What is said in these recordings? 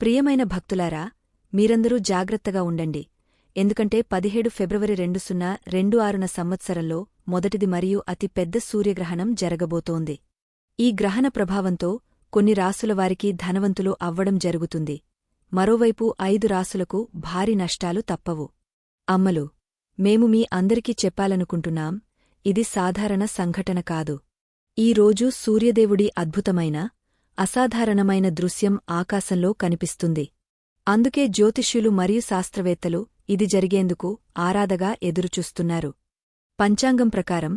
ప్రియమైన భక్తులారా మీరందరూ జాగ్రత్తగా ఉండండి. ఎందుకంటే పదిహేడు ఫిబ్రవరి రెండు సున్నా రెండు ఆరున సంవత్సరంలో మొదటిది మరియు అతి పెద్ద సూర్యగ్రహణం జరగబోతోంది. ఈ గ్రహణ ప్రభావంతో కొన్ని రాసుల వారికి ధనవంతులు అవ్వడం జరుగుతుంది. మరోవైపు ఐదు రాసులకు భారీ నష్టాలు తప్పవు. అమ్మలు! మేము మీ అందరికీ చెప్పాలనుకుంటున్నాం ఇది సాధారణ సంఘటన కాదు. ఈ రోజు సూర్యదేవుడి అద్భుతమైన అసాధారణమైన దృశ్యం ఆకాశంలో కనిపిస్తుంది. అందుకే జ్యోతిష్యులు మరియు శాస్త్రవేత్తలు ఇది జరిగేందుకు ఆరాధగా ఎదురుచూస్తున్నారు. పంచాంగం ప్రకారం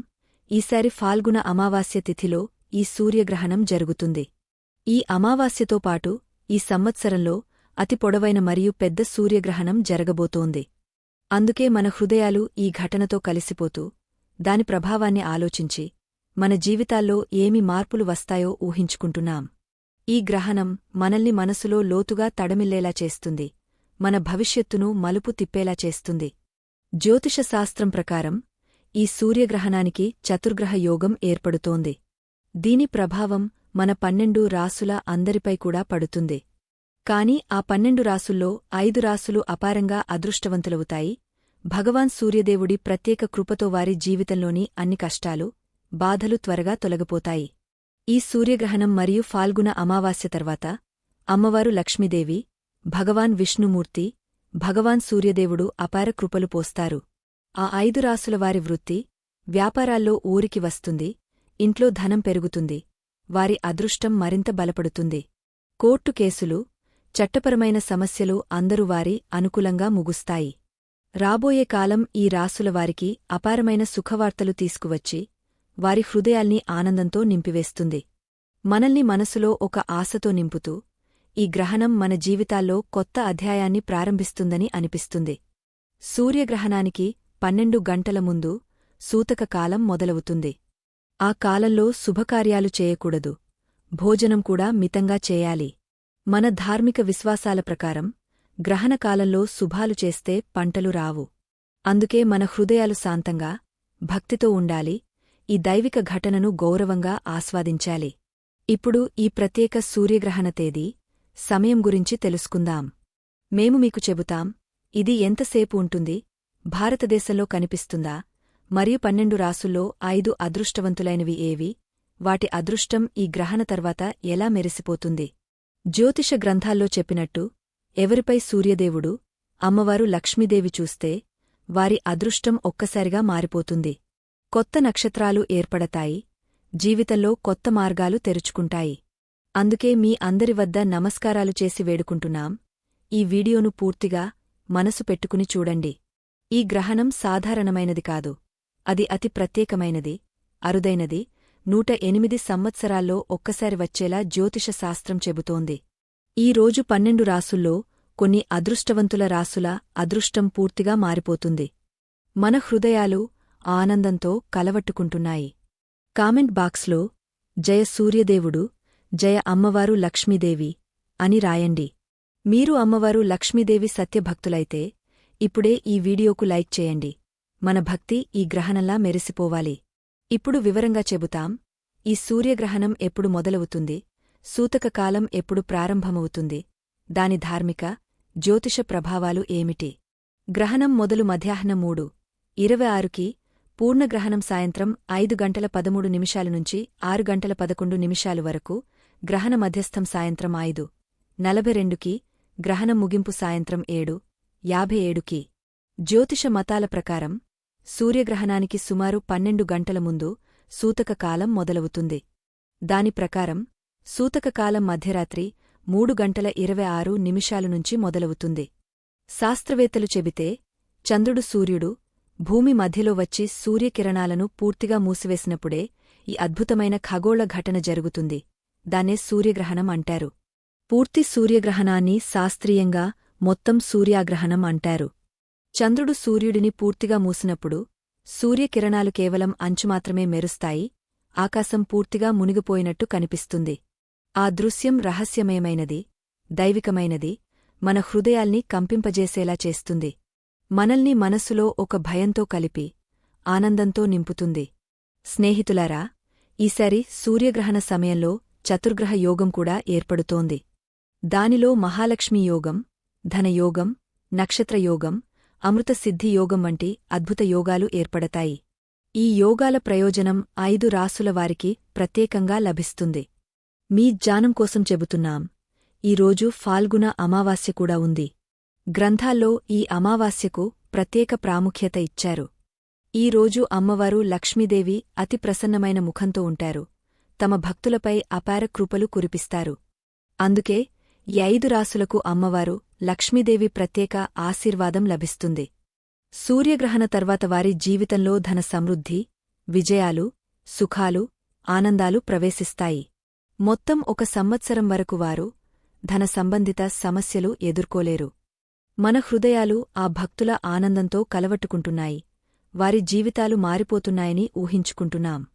ఈసారి ఫాల్గుణ అమావాస్య తిథిలో ఈ సూర్యగ్రహణం జరుగుతుంది. ఈ అమావాస్యతో పాటు ఈ సంవత్సరంలో అతి పొడవైన మరియు పెద్ద సూర్యగ్రహణం జరగబోతోంది. అందుకే మన హృదయాలు ఈ ఘటనతో కలిసిపోతూ దాని ప్రభావాన్ని ఆలోచించి మన జీవితాల్లో ఏమి మార్పులు వస్తాయో ఊహించుకుంటున్నాం. ఈ గ్రహణం మనల్ని మనసులో లోతుగా తడమిల్లేలా చేస్తుంది. మన భవిష్యత్తును మలుపు తిప్పేలా చేస్తుంది. జ్యోతిషశాస్త్రం ప్రకారం ఈ సూర్యగ్రహణానికి చతుర్గ్రహ యోగం ఏర్పడుతోంది. దీని ప్రభావం మన పన్నెండు రాసుల అందరిపై కూడా పడుతుంది. కాని ఆ పన్నెండు రాసుల్లో ఐదు రాసులు అపారంగా అదృష్టవంతులవుతాయి. భగవాన్ సూర్యదేవుడి ప్రత్యేక కృపతో వారి జీవితంలోని అన్ని కష్టాలు బాధలు త్వరగా తొలగిపోతాయి. ఈ సూర్యగ్రహణం మరియు ఫాల్గుణ అమావాస్య తర్వాత అమ్మవారు లక్ష్మీదేవి భగవాన్ విష్ణుమూర్తి భగవాన్ సూర్యదేవుడు అపార కృపలు పోస్తారు. ఆ ఐదు రాసుల వారి వృత్తి వ్యాపారాల్లో ఊరికి వస్తుంది ఇంట్లో ధనం పెరుగుతుంది వారి అదృష్టం మరింత బలపడుతుంది. కోర్టు కేసులు చట్టపరమైన సమస్యలు అందరూ వారి అనుకూలంగా ముగుస్తాయి. రాబోయే కాలం ఈ రాసుల వారికి అపారమైన సుఖవార్తలు తీసుకువచ్చి వారి హృదయాల్ని ఆనందంతో నింపివేస్తుంది. మనల్ని మనసులో ఒక ఆశతో నింపుతూ ఈ గ్రహణం మన జీవితాల్లో కొత్త అధ్యాయాన్ని ప్రారంభిస్తుందని అనిపిస్తుంది. సూర్యగ్రహణానికి పన్నెండు గంటల ముందు సూతక కాలం మొదలవుతుంది. ఆ కాలంలో శుభకార్యాలు చేయకూడదు. భోజనం కూడా మితంగా చేయాలి. మన ధార్మిక విశ్వాసాల ప్రకారం గ్రహణకాలంలో శుభాలు చేస్తే పంటలు రావు. అందుకే మన హృదయాలు శాంతంగా భక్తితో ఉండాలి ఈ దైవిక ఘటనను గౌరవంగా ఆస్వాదించాలి. ఇప్పుడు ఈ ప్రత్యేక సూర్యగ్రహణ తేదీ సమయం గురించి తెలుసుకుందాం. మేము మీకు చెబుతాం ఇది ఎంతసేపు ఉంటుంది? భారతదేశంలో కనిపిస్తుందా? మరియు పన్నెండు రాసుల్లో ఐదు అదృష్టవంతులైనవి ఏవి? వాటి అదృష్టం ఈ గ్రహణ తర్వాత ఎలా మెరిసిపోతుంది? జ్యోతిష గ్రంథాల్లో చెప్పినట్టు ఎవరిపై సూర్యదేవుడు అమ్మవారు లక్ష్మీదేవి చూస్తే వారి అదృష్టం ఒక్కసారిగా మారిపోతుంది. కొత్త నక్షత్రాలు ఏర్పడతాయి జీవితంలో కొత్త మార్గాలు తెరుచుకుంటాయి. అందుకే మీ అందరి వద్ద నమస్కారాలు చేసి వేడుకుంటున్నాం. ఈ వీడియోను పూర్తిగా మనసు పెట్టుకుని చూడండి. ఈ గ్రహణం సాధారణమైనది కాదు. అది అతి ప్రత్యేకమైనది అరుదైనది. నూట ఎనిమిది సంవత్సరాల్లో ఒక్కసారి వచ్చేలా జ్యోతిష శాస్త్రం చెబుతోంది. ఈ రోజు పన్నెండు రాసుల్లో కొన్ని అదృష్టవంతుల రాసుల అదృష్టం పూర్తిగా మారిపోతుంది. మన హృదయాలు ఆనందంతో కలవట్టుకుంటున్నాయి. కామెంట్ బాక్స్లో జయ సూర్యదేవుడు జయ అమ్మవారు లక్ష్మీదేవి అని రాయండి. మీరు అమ్మవారు లక్ష్మీదేవి సత్యభక్తులైతే ఇప్పుడే ఈ వీడియోకు లైక్ చేయండి. మన భక్తి ఈ గ్రహణంలా మెరిసిపోవాలి. ఇప్పుడు వివరంగా చెబుతాం. ఈ సూర్యగ్రహణం ఎప్పుడు మొదలవుతుంది? సూతక కాలం ఎప్పుడు ప్రారంభమవుతుంది? దాని ధార్మిక జ్యోతిష ప్రభావాలు ఏమిటి? గ్రహణం మొదలు మధ్యాహ్నం మూడు ఇరవై ఆరుకి పూర్ణగ్రహణం సాయంత్రం ఐదు గంటల పదమూడు నిమిషాల నుంచి ఆరు గంటల పదకొండు నిమిషాలు వరకు గ్రహణ మధ్యస్థం సాయంత్రం ఐదు నలభై రెండుకి గ్రహణం ముగింపు సాయంత్రం ఏడు యాభై ఏడుకి. జ్యోతిష మతాల ప్రకారం సూర్యగ్రహణానికి సుమారు పన్నెండు గంటల ముందు సూతక కాలం మొదలవుతుంది. దాని ప్రకారం సూతక కాలం మధ్యరాత్రి మూడు గంటల ఇరవై ఆరు నిమిషాలు నుంచి మొదలవుతుంది. శాస్త్రవేత్తలు చెబితే చంద్రుడు సూర్యుడు భూమి మధ్యలో వచ్చి సూర్యకిరణాలను పూర్తిగా మూసివేసినప్పుడే ఈ అద్భుతమైన ఖగోళ ఘటన జరుగుతుంది. దాన్నే సూర్యగ్రహణం అంటారు. పూర్తి సూర్యగ్రహణాన్ని శాస్త్రీయంగా మొత్తం సూర్యాగ్రహణం అంటారు. చంద్రుడు సూర్యుడిని పూర్తిగా మూసినప్పుడు సూర్యకిరణాలు కేవలం అంచుమాత్రమే మెరుస్తాయి ఆకాశం పూర్తిగా మునిగిపోయినట్టు కనిపిస్తుంది. ఆ దృశ్యం రహస్యమయమైనది దైవికమైనది మన హృదయాల్ని కంపింపజేసేలా చేస్తుంది. మనల్ని మనసులో ఒక భయంతో కలిపి ఆనందంతో నింపుతుంది. స్నేహితులారా ఈసారి సూర్యగ్రహణ సమయంలో చతుర్గ్రహ యోగం కూడా ఏర్పడుతోంది. దానిలో మహాలక్ష్మి యోగం ధనయోగం నక్షత్రయోగం అమృతసిద్ధి యోగం వంటి అద్భుత యోగాలు ఏర్పడతాయి. ఈ యోగాల ప్రయోజనం ఐదు రాసుల వారికి ప్రత్యేకంగా లభిస్తుంది. మీ జ్ఞానం కోసం చెబుతున్నాం. ఈరోజు ఫాల్గుణ అమావాస్య కూడా ఉంది. గ్రంథాల్లో ఈ అమావాస్యకు ప్రత్యేక ప్రాముఖ్యత ఇచ్చారు. ఈ రోజు అమ్మవారు లక్ష్మీదేవి అతి ప్రసన్నమైన ముఖంతో ఉంటారు. తమ భక్తులపై అపార కృపలు కురిపిస్తారు. అందుకే ఈ ఐదు రాసులకు అమ్మవారు లక్ష్మీదేవి ప్రత్యేక ఆశీర్వాదం లభిస్తుంది. సూర్యగ్రహణ తర్వాత వారి జీవితంలో ధన సమృద్ధి విజయాలు సుఖాలు ఆనందాలు ప్రవేశిస్తాయి. మొత్తం ఒక సంవత్సరం వరకు వారు ధన సంబంధిత సమస్యలు ఎదుర్కోలేరు. మన హృదయాలు ఆ భక్తుల ఆనందంతో కలవట్టుకుంటున్నాయి. వారి జీవితాలు మారిపోతున్నాయని ఊహించుకుంటున్నాం.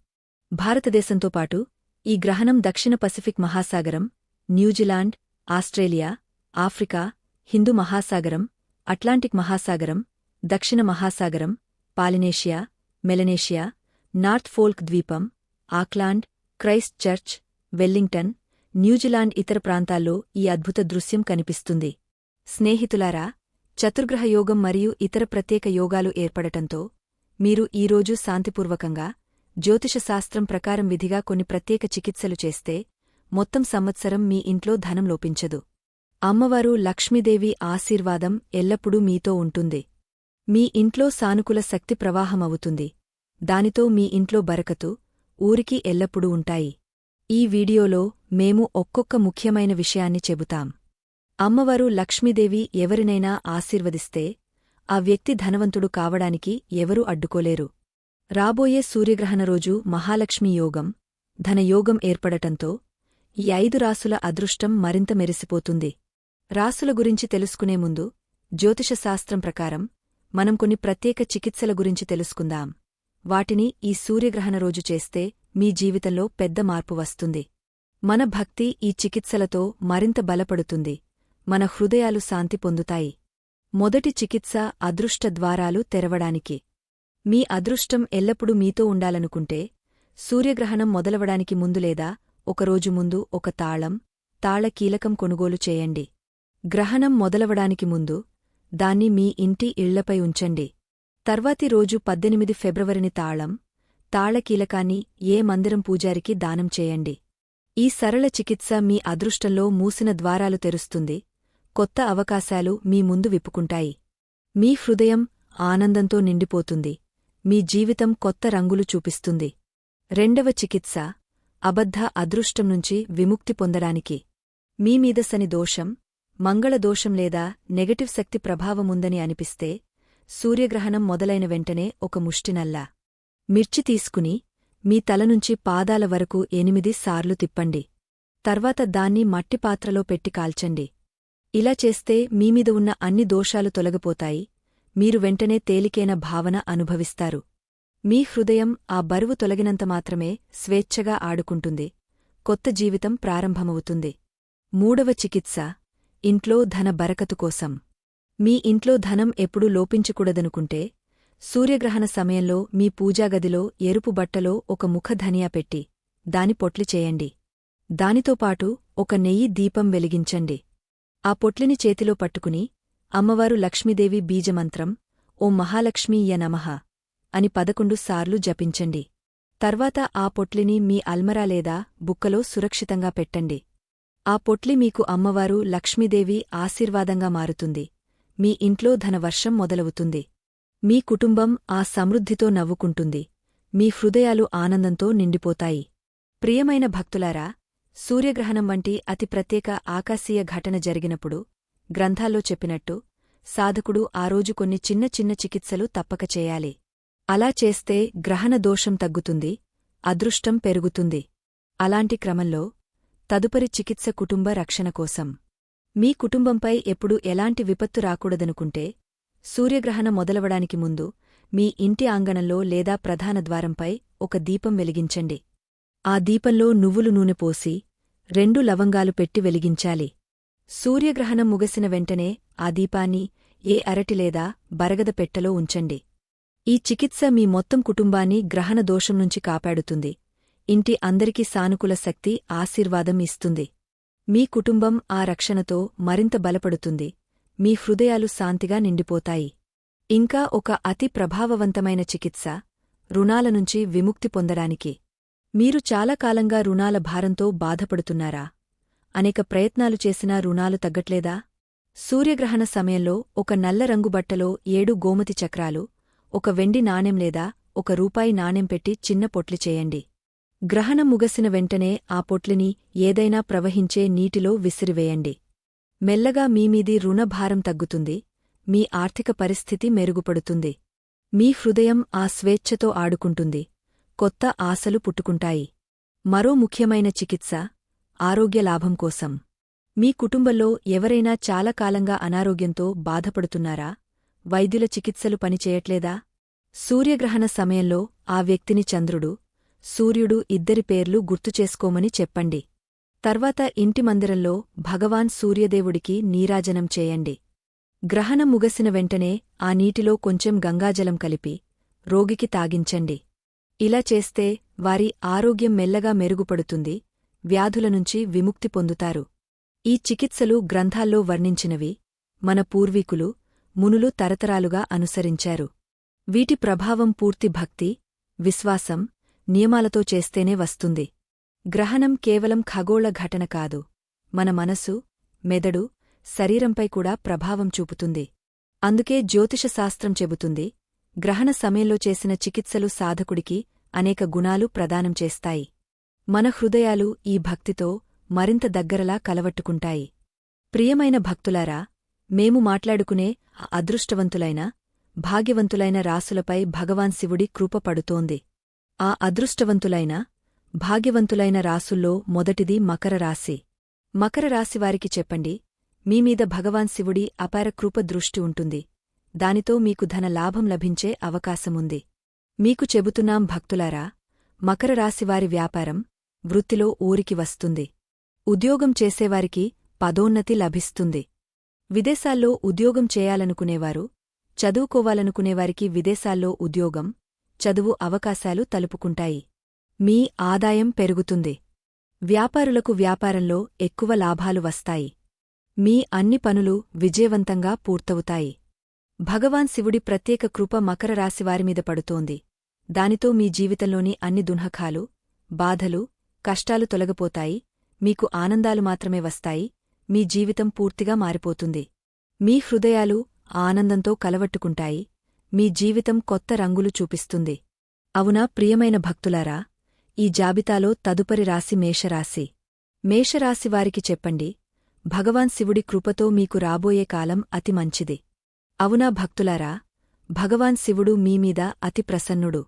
భారతదేశంతో పాటు ఈ గ్రహణం దక్షిణ Pacific మహాసాగరం New Zealand Australia Africa Hindu మహాసాగరం Atlantic మహాసాగరం దక్షిణ మహాసాగరం పాలినేషియా మెలనేషియా నార్త్ ఫోల్క్ ద్వీపం Auckland Christchurch Wellington New Zealand ఇతర ప్రాంతాల్లో ఈ అద్భుత దృశ్యం కనిపిస్తుంది. స్నేహితులారా చతుర్గ్రహ యోగం మరియు ఇతర ప్రత్యేక యోగాలు ఏర్పడటంతో మీరు ఈరోజు శాంతిపూర్వకంగా జ్యోతిషశాస్త్రం ప్రకారం విధిగా కొన్ని ప్రత్యేక చికిత్సలు చేస్తే మొత్తం సంవత్సరం మీ ఇంట్లో ధనం లోపించదు. అమ్మవారు లక్ష్మీదేవి ఆశీర్వాదం ఎల్లప్పుడూ మీతో ఉంటుంది. మీ ఇంట్లో సానుకూల శక్తి ప్రవాహమవుతుంది దానితో మీ ఇంట్లో బరకతు ఊరికి ఎల్లప్పుడూ ఉంటాయి. ఈ వీడియోలో మేము ఒక్కొక్క ముఖ్యమైన విషయాన్ని చెబుతాం. అమ్మవారు లక్ష్మీదేవి ఎవరినైనా ఆశీర్వదిస్తే ఆ వ్యక్తి ధనవంతుడు కావడానికి ఎవరూ అడ్డుకోలేరు. రాబోయే సూర్యగ్రహణ రోజు మహాలక్ష్మీ యోగం ధనయోగం ఏర్పడటంతో ఈ ఐదు రాసుల అదృష్టం మరింత మెరిసిపోతుంది. రాసుల గురించి తెలుసుకునే ముందు జ్యోతిషశాస్త్రం ప్రకారం మనం కొన్ని ప్రత్యేక చికిత్సల గురించి తెలుసుకుందాం. వాటిని ఈ సూర్యగ్రహణ రోజు చేస్తే మీ జీవితంలో పెద్ద మార్పు వస్తుంది. మన భక్తి ఈ చికిత్సలతో మరింత బలపడుతుంది. మన హృదయాలు శాంతి పొందుతాయి. మొదటి చికిత్స అదృష్ట ద్వారాలు తెరవడానికి. మీ అదృష్టం ఎల్లప్పుడూ మీతో ఉండాలనుకుంటే సూర్యగ్రహణం మొదలవడానికి ముందు లేదా ఒకరోజు ముందు ఒక తాళం తాళ కీలకం కొనుగోలు చేయండి. గ్రహణం మొదలవడానికి ముందు దాన్ని మీ ఇంటి ఇళ్ళపై ఉంచండి. తర్వాతి రోజు పద్దెనిమిది ఫిబ్రవరిని తాళం తాళకీలకాన్ని ఏ మందిరం పూజారికి దానం చేయండి. ఈ సరళ చికిత్స మీ అదృష్టంలో మూసిన ద్వారాలు తెరుస్తుంది కొత్త అవకాశాలు మీ ముందు విప్పుకుంటాయి. మీ హృదయం ఆనందంతో నిండిపోతుంది. మీ జీవితం కొత్త రంగులు చూపిస్తుంది. రెండవ చికిత్స అబద్ధ అదృష్టం నుంచి విముక్తి పొందడానికి. మీమీద శని దోషం మంగళదోషం లేదా నెగటివ్ శక్తి ప్రభావముందని అనిపిస్తే సూర్యగ్రహణం మొదలైన వెంటనే ఒక ముష్టినల్లా. మిర్చి తీసుకుని మీ తలనుంచి పాదాల వరకు ఎనిమిది సార్లు తిప్పండి. తర్వాత దాన్ని మట్టిపాత్రలో పెట్టి కాల్చండి. ఇలా చేస్తే మీమీద ఉన్న అన్ని దోషాలు తొలగిపోతాయి. మీరు వెంటనే తేలికైన భావన అనుభవిస్తారు. మీ హృదయం ఆ బరువు తొలగినంత మాత్రమే స్వేచ్ఛగా ఆడుకుంటుంది. కొత్త జీవితం ప్రారంభమవుతుంది. మూడవ చికిత్స. ఇంట్లో ధన బరకతు కోసం. మీ ఇంట్లో ధనం ఎప్పుడూ లోపించకూడదనుకుంటే సూర్యగ్రహణ సమయంలో మీ పూజాగదిలో ఎరుపు బట్టలో ఒక ముఖధనియా పెట్టి దాని పొట్లి చేయండి. దానితోపాటు ఒక నెయ్యి దీపం వెలిగించండి. ఆ పొట్లిని చేతిలో పట్టుకుని అమ్మవారు లక్ష్మీదేవి బీజమంత్రం ఓ మహాలక్ష్మీయ నమః అని పదకొండు సార్లు జపించండి. తర్వాత ఆ పొట్లిని మీ అల్మరా లేదా బుక్కలో సురక్షితంగా పెట్టండి. ఆ పొట్లి మీకు అమ్మవారు లక్ష్మీదేవి ఆశీర్వాదంగా మారుతుంది. మీ ఇంట్లో ధనవర్షం మొదలవుతుంది. మీ కుటుంబం ఆ సమృద్ధితో నవ్వుకుంటుంది. మీ హృదయాలు ఆనందంతో నిండిపోతాయి. ప్రియమైన భక్తులారా సూర్యగ్రహణం వంటి అతి ప్రత్యేక ఆకాశీయ ఘటన జరిగినప్పుడు గ్రంథాల్లో చెప్పినట్టు సాధకుడు ఆ రోజు కొన్ని చిన్న చిన్న చికిత్సలు తప్పక చేయాలి. అలా చేస్తే గ్రహణ దోషం తగ్గుతుంది అదృష్టం పెరుగుతుంది. అలాంటి క్రమంలో తదుపరి చికిత్స కుటుంబ రక్షణ కోసం. మీ కుటుంబంపై ఎప్పుడు ఎలాంటి విపత్తు రాకూడదనుకుంటే సూర్యగ్రహణ మొదలవడానికి ముందు మీ ఇంటి ఆంగణంలో లేదా ప్రధాన ద్వారంపై ఒక దీపం వెలిగించండి. ఆ దీపంలో నువ్వులు నూనె పోసి రెండు లవంగాలు పెట్టి వెలిగించాలి. సూర్యగ్రహణం ముగసిన వెంటనే ఆ దీపాన్ని ఏ అరటి లేదా బరగద పెట్టెలో ఉంచండి. ఈ చికిత్స మీ మొత్తం కుటుంబాన్ని గ్రహణ దోషం నుంచి కాపాడుతుంది. ఇంటి అందరికీ సానుకూల శక్తి ఆశీర్వాదం ఇస్తుంది. మీ కుటుంబం ఆ రక్షణతో మరింత బలపడుతుంది. మీ హృదయాలు శాంతిగా నిండిపోతాయి. ఇంకా ఒక అతి ప్రభావవంతమైన చికిత్స రుణాల నుంచి విముక్తి పొందడానికి. మీరు చాలా కాలంగా రుణాల భారంతో బాధపడుతున్నారా? అనేక ప్రయత్నాలు చేసినా రుణాలు తగ్గట్లేదా? సూర్యగ్రహణ సమయంలో ఒక నల్ల రంగు బట్టలో ఏడు గోమతి చక్రాలు ఒక వెండి నాణెం లేదా ఒక రూపాయి నాణెం పెట్టి చిన్న పొట్లు చేయండి. గ్రహణం ముగసిన వెంటనే ఆ పొట్లిని ఏదైనా ప్రవహించే నీటిలో విసిరివేయండి. మెల్లగా మీమీది రుణభారం తగ్గుతుంది మీ ఆర్థిక పరిస్థితి మెరుగుపడుతుంది మీ హృదయం ఆ స్వేచ్ఛతో ఆడుకుంటుంది. కొత్త ఆశలు పుట్టుకుంటాయి. మరో ముఖ్యమైన చికిత్స ఆరోగ్య లాభం కోసం. మీ కుటుంబంలో ఎవరైనా చాలా కాలంగా అనారోగ్యంతో బాధపడుతున్నారా? వైద్యుల చికిత్సలు పనిచేయట్లేదా? సూర్యగ్రహణ సమయంలో ఆ వ్యక్తిని చంద్రుడు సూర్యుడు ఇద్దరి పేర్లు గుర్తుచేసుకోమని చెప్పండి. తర్వాత ఇంటి మందిరంలో భగవాన్ సూర్యదేవుడికి నీరాజనం చేయండి. గ్రహణం ముగసిన వెంటనే ఆ నీటిలో కొంచెం గంగాజలం కలిపి రోగికి తాగించండి. ఇలా చేస్తే వారి ఆరోగ్యం మెల్లగా మెరుగుపడుతుంది వ్యాధుల నుంచి విముక్తి పొందుతారు. ఈ చికిత్సలు గ్రంథాల్లో వర్ణించినవి మన పూర్వీకులు మునులు తరతరాలుగా అనుసరించారు. వీటి ప్రభావం పూర్తి భక్తి విశ్వాసం నియమాలతో చేస్తేనే వస్తుంది. గ్రహణం కేవలం ఖగోళ ఘటన కాదు. మన మనసు మెదడు శరీరంపై కూడా ప్రభావం చూపుతుంది. అందుకే జ్యోతిషశాస్త్రం చెబుతుంది గ్రహణ సమయంలో చేసిన చికిత్సలు సాధకుడికి అనేక గుణాలు ప్రదానం చేస్తాయి. మన హృదయాలు ఈ భక్తితో మరింత దగ్గరలా కలవట్టుకుంటాయి. ప్రియమైన భక్తులారా మేము మాట్లాడుకునే ఆ అదృష్టవంతులైన భాగ్యవంతులైన రాసులపై భగవాన్ శివుడి కృప పడుతోంది. ఆ అదృష్టవంతులైన భాగ్యవంతులైన రాసుల్లో మొదటిది మకర రాశి. మకర రాశివారికి చెప్పండి మీమీద భగవాన్ శివుడి అపార కృప దృష్టి ఉంటుంది. దానితో మీకు ధన లాభం లభించే అవకాశముంది. మీకు చెబుతున్నాం భక్తులారా మకర రాశివారి వ్యాపారం వృత్తిలో ఊరికి వస్తుంది. ఉద్యోగం చేసేవారికి పదోన్నతి లభిస్తుంది. విదేశాల్లో ఉద్యోగం చేయాలనుకునేవారు చదువుకోవాలనుకునేవారికి విదేశాల్లో ఉద్యోగం చదువు అవకాశాలు తలుపుకుంటాయి. మీ ఆదాయం పెరుగుతుంది. వ్యాపారులకు వ్యాపారంలో ఎక్కువ లాభాలు వస్తాయి. మీ అన్ని పనులు విజయవంతంగా పూర్తవుతాయి. భగవాన్ శివుడి ప్రత్యేక కృప మకర రాశివారిమీద పడుతోంది. దానితో మీ జీవితంలోని అన్ని దున్హఖాలు బాధలు కష్టాలు తొలగపోతాయి. మీకు ఆనందాలు మాత్రమే వస్తాయి. మీ జీవితం పూర్తిగా మారిపోతుంది. మీ హృదయాలు ఆనందంతో కలవట్టుకుంటాయి. మీ జీవితం కొత్త రంగులు చూపిస్తుంది. అవునా ప్రియమైన భక్తులారా ఈ జాబితాలో తదుపరి రాశి మేషరాశి. మేషరాశివారికి చెప్పండి భగవాన్ శివుడి కృపతో మీకు రాబోయే కాలం అతి మంచిది. అవునా భక్తులారా భగవాన్ శివుడు మీమీద అతి ప్రసన్నుడు.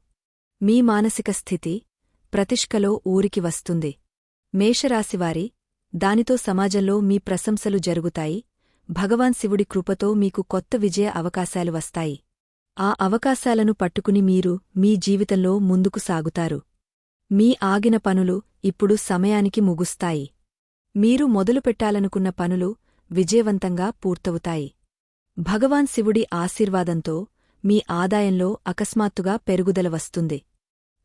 మీ మానసిక స్థితి ప్రతిష్కలో ఊరికి వస్తుంది. మేషరాశివారి దానితో సమాజంలో మీ ప్రశంసలు జరుగుతాయి. భగవాన్ శివుడి కృపతో మీకు కొత్త విజయ అవకాశాలు వస్తాయి. ఆ అవకాశాలను పట్టుకుని మీరు మీ జీవితంలో ముందుకు సాగుతారు. మీ ఆగిన పనులు ఇప్పుడు సమయానికి ముగుస్తాయి. మీరు మొదలుపెట్టాలనుకున్న పనులు విజయవంతంగా పూర్తవుతాయి. భగవాన్ శివుడి ఆశీర్వాదంతో మీ ఆదాయంలో అకస్మాత్తుగా పెరుగుదల వస్తుంది.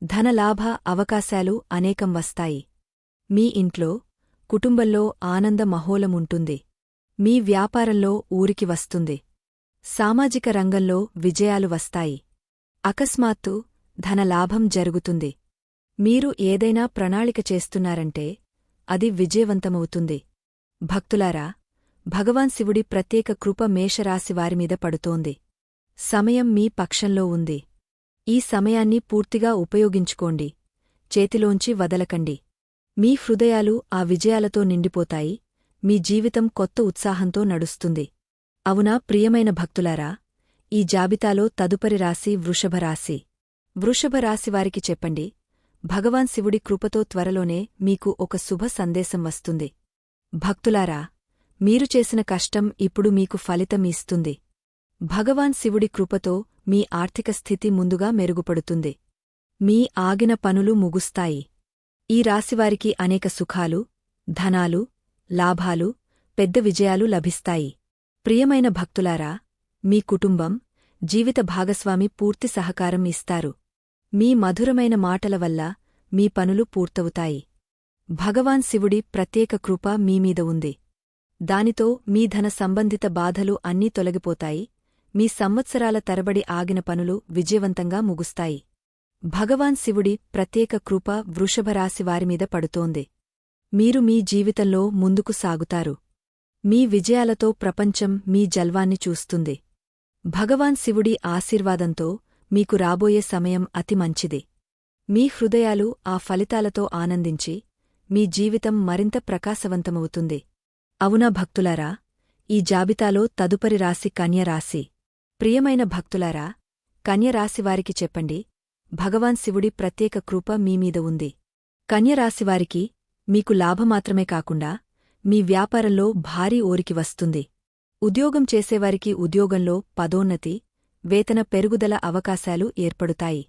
ధనలాభ అవకాశాలు అనేకం వస్తాయి. మీ ఇంట్లో కుటుంబంలో ఆనంద మహోలముంటుంది మీ వ్యాపారంలో ఊరికి వస్తుంది. సామాజిక రంగంలో విజయాలు వస్తాయి. అకస్మాత్తు ధనలాభం జరుగుతుంది. మీరు ఏదైనా ప్రణాళిక చేస్తున్నారంటే అది విజయవంతమవుతుంది. భక్తులారా భగవాన్ శివుడి ప్రత్యేక కృప మేషరాశివారిమీద పడుతోంది. సమయం మీ పక్షంలో ఉంది. ఈ సమయాన్ని పూర్తిగా ఉపయోగించుకోండి. చేతిలోంచి వదలకండి. మీ హృదయాలు ఆ విజయాలతో నిండిపోతాయి. మీ జీవితం కొత్త ఉత్సాహంతో నడుస్తుంది. అవునా ప్రియమైన భక్తులారా ఈ జాబితాలో తదుపరి రాశి వృషభరాశి వృషభరాశివారికి చెప్పండి భగవాన్ శివుడి కృపతో త్వరలోనే మీకు ఒక శుభ సందేశం వస్తుంది. భక్తులారా మీరు చేసిన కష్టం ఇప్పుడు మీకు ఫలితం ఇస్తుంది. భగవాన్ శివుడి కృపతో మీ ఆర్థిక స్థితి ముందుగా మెరుగుపడుతుంది. మీ ఆగిన పనులు ముగుస్తాయి. ఈ రాశివారికి అనేక సుఖాలు ధనాలు లాభాలు పెద్ద విజయాలు లభిస్తాయి. ప్రియమైన భక్తులారా మీ కుటుంబం జీవిత భాగస్వామి పూర్తి సహకారం ఇస్తారు. మీ మధురమైన మాటల వల్ల మీ పనులు పూర్తవుతాయి. భగవాన్ శివుడి ప్రత్యేక కృప మీమీద ఉంది. దానితో మీ ధన సంబంధిత బాధలు అన్నీ తొలగిపోతాయి. మీ సంవత్సరాల తరబడి ఆగిన పనులు విజయవంతంగా ముగుస్తాయి. భగవాన్ శివుడి ప్రత్యేక కృప వృషభరాశి వారిమీద పడుతోంది. మీరు మీ జీవితంలో ముందుకు సాగుతారు. మీ విజయాలతో ప్రపంచం మీ జల్వాన్ని చూస్తుంది. భగవాన్ శివుడి ఆశీర్వాదంతో మీకు రాబోయే సమయం అతి మంచిది. మీ హృదయాలు ఆ ఫలితాలతో ఆనందించి మీ జీవితం మరింత ప్రకాశవంతమవుతుంది. అవునా భక్తులారా ఈ జాబితాలో తదుపరి రాశి కన్యరాశి ప్రియమైన భక్తులారా కన్యరాశివారికి చెప్పండి భగవాన్ శివుడి ప్రత్యేక కృప మీమీద ఉంది. కన్యరాశివారికి మీకు లాభమాత్రమే కాకుండా మీ వ్యాపారంలో భారీ ఓరికి వస్తుంది. ఉద్యోగం చేసేవారికి ఉద్యోగంలో పదోన్నతి వేతన పెరుగుదల అవకాశాలు ఏర్పడుతాయి.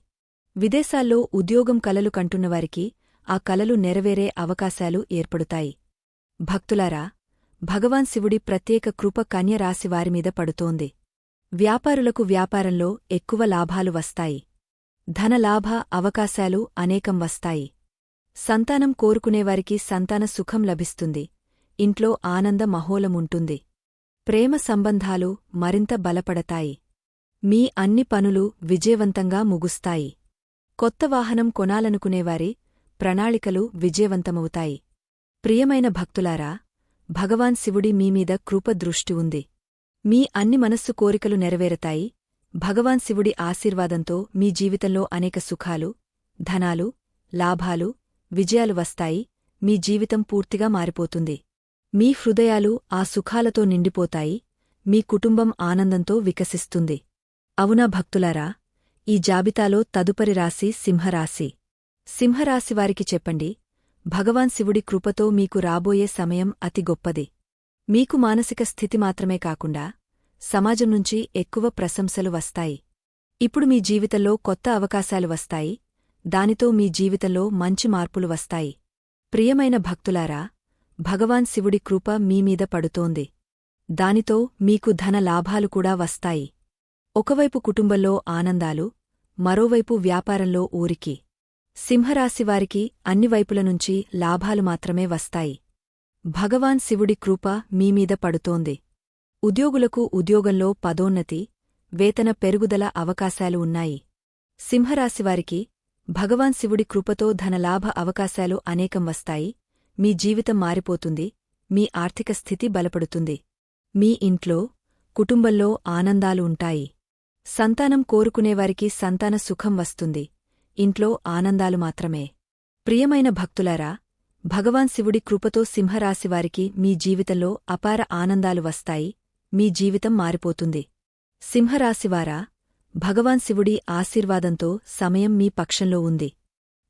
విదేశాల్లో ఉద్యోగం కలలు కంటున్నవారికి ఆ కలలు నెరవేరే అవకాశాలు ఏర్పడుతాయి. భక్తులారా భగవాన్ శివుడి ప్రత్యేక కృప కన్యరాశివారిమీద పడుతోంది. వ్యాపారులకు వ్యాపారంలో ఎక్కువ లాభాలు వస్తాయి. ధనలాభ అవకాశాలు అనేకం వస్తాయి. సంతానం కోరుకునేవారికి సంతాన సుఖం లభిస్తుంది. ఇంట్లో ఆనంద మహోలముంటుంది ప్రేమ సంబంధాలు మరింత బలపడతాయి. మీ అన్ని పనులు విజయవంతంగా ముగుస్తాయి. కొత్త వాహనం కొనాలనుకునేవారి ప్రణాళికలు విజయవంతమవుతాయి. ప్రియమైన భక్తులారా భగవాన్ శివుడి మీమీద కృప దృష్టి ఉంది. మీ అన్ని మనస్సు కోరికలు నెరవేరతాయి. భగవాన్ శివుడి ఆశీర్వాదంతో మీ జీవితంలో అనేక సుఖాలు ధనాలు లాభాలు విజయాలు వస్తాయి. మీ జీవితం పూర్తిగా మారిపోతుంది. మీ హృదయాలు ఆ సుఖాలతో నిండిపోతాయి. మీ కుటుంబం ఆనందంతో వికసిస్తుంది. అవునా భక్తులారా ఈ జాబితాలో తదుపరి రాశి సింహరాశి. సింహరాశివారికి చెప్పండి భగవాన్ శివుడి కృపతో మీకు రాబోయే సమయం అతి గొప్పది. మీకు మానసిక స్థితి మాత్రమే కాకుండా సమాజం నుంచి ఎక్కువ ప్రశంసలు వస్తాయి. ఇప్పుడు మీ జీవితంలో కొత్త అవకాశాలు వస్తాయి. దానితో మీ జీవితంలో మంచి మార్పులు వస్తాయి. ప్రియమైన భక్తులారా భగవాన్ శివుడి కృప మీమీద పడుతోంది. దానితో మీకు ధన లాభాలు కూడా వస్తాయి. ఒకవైపు కుటుంబంలో ఆనందాలు మరోవైపు వ్యాపారంలో ఊరికి. సింహరాశివారికి అన్ని వైపుల నుంచి లాభాలు మాత్రమే వస్తాయి. భగవాన్ శివుడి కృప మీమీద పడుతోంది. ఉద్యోగులకు ఉద్యోగంలో పదోన్నతి వేతన పెరుగుదల అవకాశాలు ఉన్నాయి. సింహరాశివారికి భగవాన్ శివుడి కృపతో ధనలాభ అవకాశాలు అనేకం వస్తాయి. మీ జీవితం మారిపోతుంది. మీ ఆర్థిక స్థితి బలపడుతుంది. మీ ఇంట్లో కుటుంబంలో ఆనందాలు ఉంటాయి. సంతానం కోరుకునేవారికి సంతాన సుఖం వస్తుంది. ఇంట్లో ఆనందాలు మాత్రమే. ప్రియమైన భక్తులారా భగవాన్ శివుడి కృపతో సింహరాశివారికి మీ జీవితంలో అపార ఆనందాలు వస్తాయి మీ జీవితం మారిపోతుంది. సింహరాశివారా భగవాన్ శివుడి ఆశీర్వాదంతో సమయం మీ పక్షంలో ఉంది.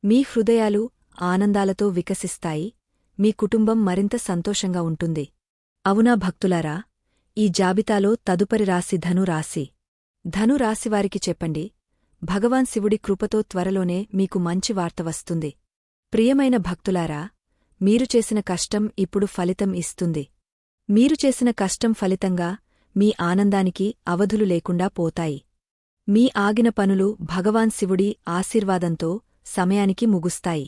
మీ హృదయాలు ఆనందాలతో వికసిస్తాయి మీ కుటుంబం మరింత సంతోషంగా ఉంటుంది. అవునా భక్తులారా ఈ జాబితాలో తదుపరి రాశి ధనురాశి. ధనురాశివారికి చెప్పండి భగవాన్ శివుడి కృపతో త్వరలోనే మీకు మంచి వార్త వస్తుంది. ప్రియమైన భక్తులారా మీరు చేసిన కష్టం ఇప్పుడు ఫలితం ఇస్తుంది. మీరు చేసిన కష్టం ఫలితంగా మీ ఆనందానికి అవధులు లేకుండా పోతాయి. మీ ఆగిన పనులు భగవాన్ శివుడి ఆశీర్వాదంతో సమయానికి ముగుస్తాయి.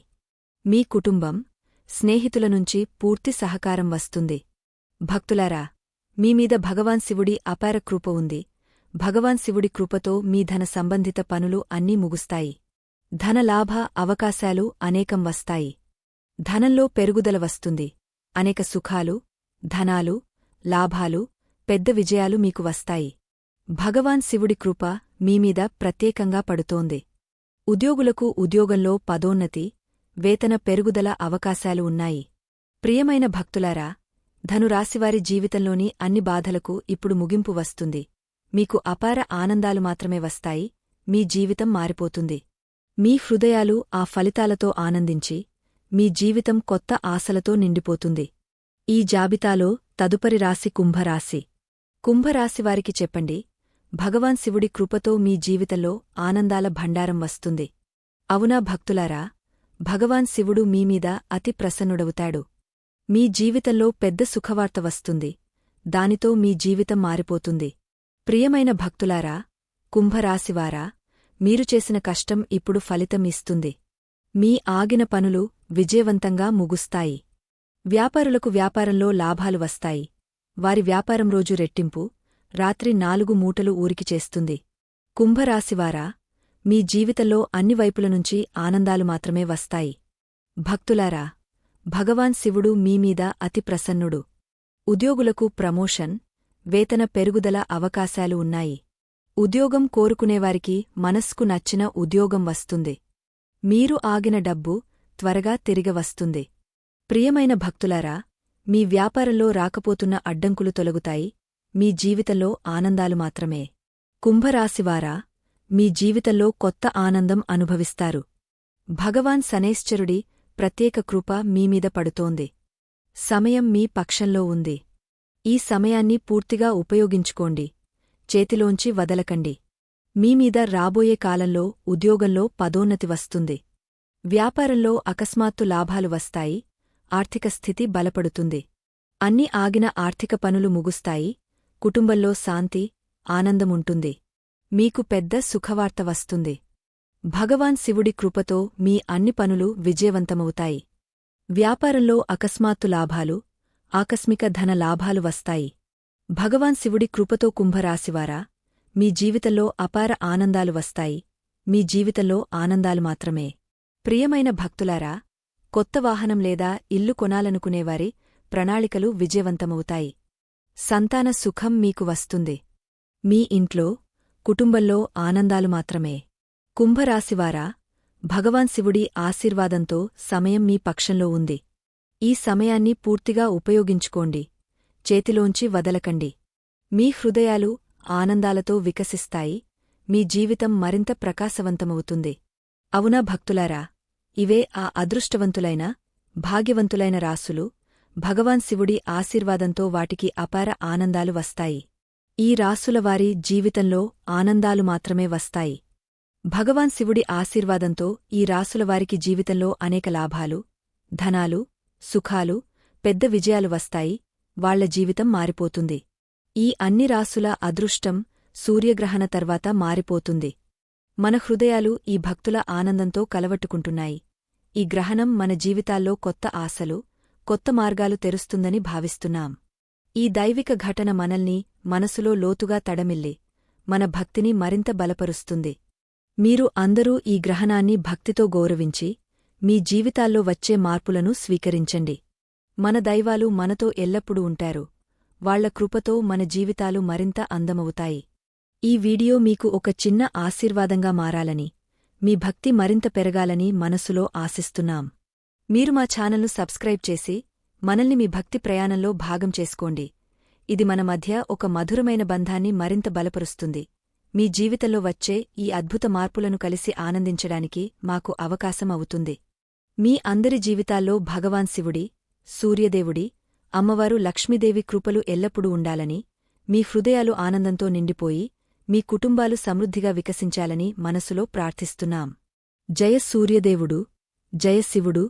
మీ కుటుంబం స్నేహితుల నుంచి పూర్తి సహకారం వస్తుంది. భక్తులారా మీమీద భగవాన్ శివుడి అపార కృప ఉంది. భగవాన్ శివుడి కృపతో మీ ధన సంబంధిత పనులు అన్నీ ముగుస్తాయి. ధనలాభ అవకాశాలు అనేకం వస్తాయి. ధనంలో పెరుగుదల వస్తుంది. అనేక సుఖాలు ధనాలు లాభాలు పెద్ద విజయాలు మీకు వస్తాయి. భగవాన్ శివుడి కృప మీమీద ప్రత్యేకంగా పడుతోంది. ఉద్యోగులకు ఉద్యోగంలో పదోన్నతి వేతన పెరుగుదల అవకాశాలు ఉన్నాయి. ప్రియమైన భక్తులారా ధనురాశివారి జీవితంలోని అన్ని బాధలకు ఇప్పుడు ముగింపు వస్తుంది. మీకు అపార ఆనందాలు మాత్రమే వస్తాయి మీ జీవితం మారిపోతుంది. మీ హృదయాలు ఆ ఫలితాలతో ఆనందించి మీ జీవితం కొత్త ఆశలతో నిండిపోతుంది. ఈ జాబితాలో తదుపరి రాశి కుంభరాశి. కుంభరాశివారికి చెప్పండి భగవాన్ శివుడి కృపతో మీ జీవితంలో ఆనందాల భండారం వస్తుంది. అవునా భక్తులారా భగవాన్ శివుడు మీమీద అతి ప్రసన్నుడవుతాడు. మీ జీవితంలో పెద్ద సుఖవార్త వస్తుంది దానితో మీ జీవితం మారిపోతుంది. ప్రియమైన భక్తులారా కుంభరాశివారా మీరు చేసిన కష్టం ఇప్పుడు ఫలితం ఇస్తుంది. మీ ఆగిన పనులు విజయవంతంగా ముగుస్తాయి. వ్యాపారులకు వ్యాపారంలో లాభాలు వస్తాయి. వారి వ్యాపారం రోజు రెట్టింపు రాత్రి నాలుగు మూటలు ఊరికి చేస్తుంది. కుంభరాశివారా మీ జీవితంలో అన్ని వైపుల నుంచి ఆనందాలు మాత్రమే వస్తాయి. భక్తులారా భగవాన్ శివుడు మీమీద అతి ప్రసన్నుడు. ఉద్యోగులకు ప్రమోషన్ వేతన పెరుగుదల అవకాశాలు ఉన్నాయి. ఉద్యోగం కోరుకునేవారికి మనస్కు నచ్చిన ఉద్యోగం వస్తుంది. మీరు ఆగిన డబ్బు త్వరగా తిరిగి వస్తుంది. ప్రియమైన భక్తులారా మీ వ్యాపారంలో రాకపోతున్న అడ్డంకులు తొలగుతాయి. మీ జీవితంలో ఆనందాలు మాత్రమే. కుంభరాశివారా మీ జీవితంలో కొత్త ఆనందం అనుభవిస్తారు. భగవాన్ శనేశ్చరుడి ప్రత్యేక కృప మీమీద పడుతోంది. సమయం మీ పక్షంలో ఉంది. ఈ సమయాన్ని పూర్తిగా ఉపయోగించుకోండి. చేతిలోంచి వదలకండి. మీమీద రాబోయే కాలంలో ఉద్యోగంలో పదోన్నతి వస్తుంది. వ్యాపారంలో అకస్మాత్తు లాభాలు వస్తాయి. ఆర్థిక స్థితి బలపడుతుంది. అన్ని ఆగిన ఆర్థిక పనులు ముగుస్తాయి. కుటుంబంలో శాంతి ఆనందముంటుంది మీకు పెద్ద సుఖవార్త వస్తుంది. భగవాన్ శివుడి కృపతో మీ అన్ని పనులు విజయవంతమవుతాయి. వ్యాపారంలో అకస్మాత్తు లాభాలు ఆకస్మిక ధన లాభాలు వస్తాయి. భగవాన్ శివుడి కృపతో కుంభరాశివారా? మీ జీవితంలో అపార ఆనందాలు వస్తాయి. మీ జీవితంలో ఆనందాలు మాత్రమే. ప్రియమైన భక్తులారా కొత్త వాహనం లేదా ఇల్లు కొనాలనుకునేవారి ప్రణాళికలు విజయవంతమవుతాయి. సంతాన సుఖం మీకు వస్తుంది. మీ ఇంట్లో కుటుంబంలో ఆనందాలు మాత్రమే. కుంభరాశివారా? భగవాన్ శివుడి ఆశీర్వాదంతో సమయం మీ పక్షంలో ఉంది. ఈ సమయాన్ని పూర్తిగా ఉపయోగించుకోండి. చేతిలోంచి వదలకండి. మీ హృదయాలు ఆనందాలతో వికసిస్తాయి. మీ జీవితం మరింత ప్రకాశవంతమవుతుంది. అవునా భక్తులారా? ఇవే ఆ అదృష్టవంతులైన భాగ్యవంతులైన రాసులు భగవాన్ శివుడి ఆశీర్వాదంతో వాటికి అపార ఆనందాలు వస్తాయి. ఈ రాసులవారి జీవితంలో ఆనందాలు మాత్రమే వస్తాయి. భగవాన్ శివుడి ఆశీర్వాదంతో ఈ రాసులవారికి జీవితంలో అనేక లాభాలు ధనాలు సుఖాలు పెద్ద విజయాలు వస్తాయి వాళ్ళ జీవితం మారిపోతుంది. ఈ అన్ని రాసుల అదృష్టం సూర్యగ్రహణ తర్వాత మారిపోతుంది. మన హృదయాలు ఈ భక్తుల ఆనందంతో కలవట్టుకుంటున్నాయి. ఈ గ్రహణం మన జీవితాల్లో కొత్త ఆశలు కొత్త మార్గాలు తెరుస్తుందని భావిస్తున్నాం. ఈ దైవిక ఘటన మనల్ని మనసులో లోతుగా తడమిల్లి మన భక్తిని మరింత బలపరుస్తుంది. మీరు అందరూ ఈ గ్రహణాన్ని భక్తితో గౌరవించి మీ జీవితాల్లో వచ్చే మార్పులను స్వీకరించండి. మన దైవాలు మనతో ఎల్లప్పుడూ ఉంటారు. వాళ్ళ కృపతో మన జీవితాలు మరింత అందమవుతాయి. ఈ వీడియో మీకు ఒక చిన్న ఆశీర్వాదంగా మారాలని మీ భక్తి మరింత పెరగాలని మనసులో ఆశిస్తున్నాం. మీరు మా ఛానల్ను సబ్స్క్రైబ్ చేసి మనల్ని మీ భక్తి ప్రయాణంలో భాగం చేసుకోండి. ఇది మన మధ్య ఒక మధురమైన బంధాన్ని మరింత బలపరుస్తుంది. మీ జీవితంలో వచ్చే ఈ అద్భుత మార్పులను కలిసి ఆనందించడానికి మాకు అవకాశం అవుతుంది. మీ అందరి జీవితాల్లో భగవాన్ శివుడి సూర్యదేవుడి అమ్మవారు లక్ష్మీదేవి కృపలు ఎల్లప్పుడూ ఉండాలని మీ హృదయాలు ఆనందంతో నిండిపోయి మీ కుటుంబాలు సమృద్ధిగా వికసించాలని మనసులో ప్రార్థిస్తున్నాం. జయ సూర్యదేవుడు జయ శివుడు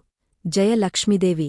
జయ లక్ష్మీదేవి.